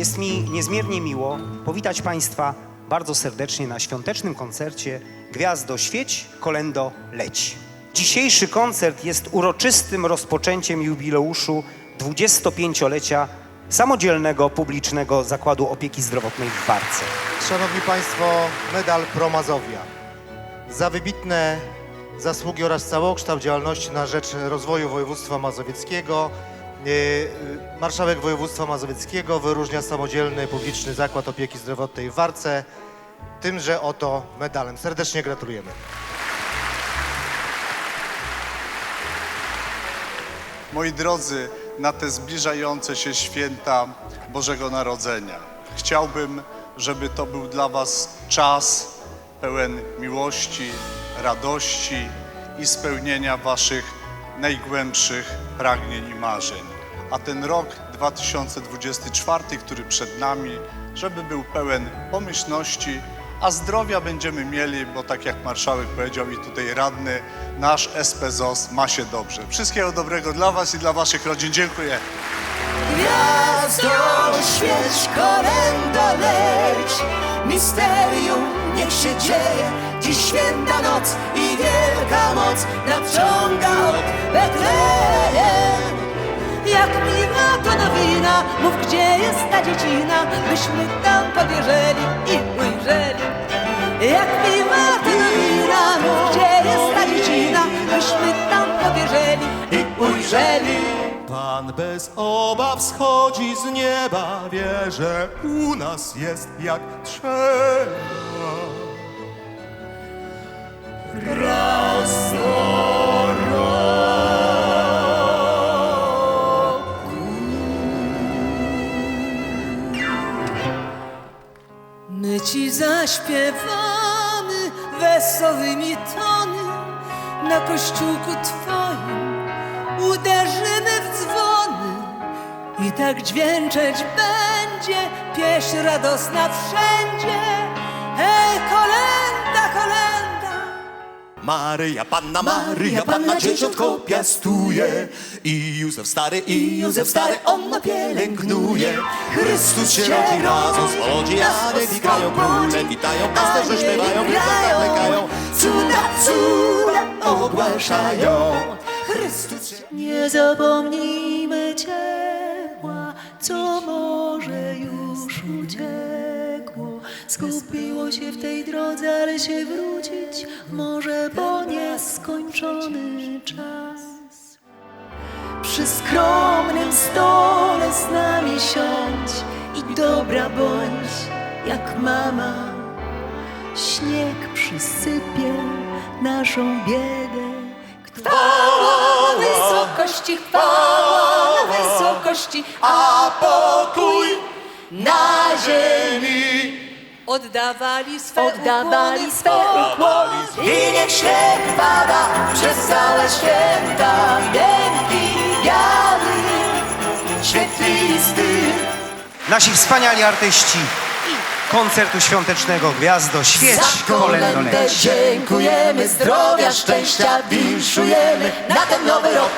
Jest mi niezmiernie miło powitać Państwa bardzo serdecznie na świątecznym koncercie Gwiazdo Świeć, Kolendo Leć. Dzisiejszy koncert jest uroczystym rozpoczęciem jubileuszu 25-lecia samodzielnego publicznego zakładu opieki zdrowotnej w Barce. Szanowni Państwo, medal Promazowia. Za wybitne zasługi oraz całokształt działalności na rzecz rozwoju województwa mazowieckiego marszałek województwa mazowieckiego wyróżnia samodzielny publiczny zakład opieki zdrowotnej w Warce tymże oto medalem. Serdecznie gratulujemy. Moi drodzy, na te zbliżające się święta Bożego Narodzenia, chciałbym, żeby to był dla Was czas pełen miłości, radości i spełnienia Waszych najgłębszych pragnień i marzeń. A ten rok 2024, który przed nami, żeby był pełen pomyślności, a zdrowia będziemy mieli, bo tak jak marszałek powiedział i tutaj radny, nasz SPZOS ma się dobrze. Wszystkiego dobrego dla Was i dla Waszych rodzin. Dziękuję. Gwiazdo świeć, kolenda leć Misterium niech się dzieje Dziś święta noc i wielka moc Nadciąga od Betlejem gdzie jest ta dziecina Byśmy tam podjeżeli i ujrzeli. Jak miła nowina Mów gdzie jest ta dziecina Byśmy tam podjeżeli i ujrzeli. Pan bez obaw schodzi z nieba, wie, że u nas jest jak trzeba. Zaśpiewamy wesołymi tony na kościółku twoim uderzymy w dzwony i tak dźwięczeć będzie pieśń radosna wszędzie. Maryja Panna, Maryja Panna dzieciątko piastuje i Józef stary, i Józef stary on pielęgnuje. Chrystus się rodzi razem z młodzianami, witają króle, witają pasterze, śpiewają, gwiazdy lekają, cuda, cuda ogłaszają. Chrystus się... Nie zapomnijmy ciepła, co może już uciekło. Skupiło się w tej drodze, ale się wrócić może po nieskończony czas. Przy skromnym stole z nami siądź i dobra bądź jak mama. Śnieg przysypie naszą biedę. Chwała wysokości, chwała wysokości, a pokój na ziemi. Oddawali swe Oddawali ukłony, swe ukłony i niech śnieg pada przez całe święta. Wielki, biały, świetlisty. Nasi wspaniali artyści koncertu świątecznego Gwiazdo Świeć, Za kolędę dziękujemy, zdrowia, szczęścia winszujemy na ten nowy rok.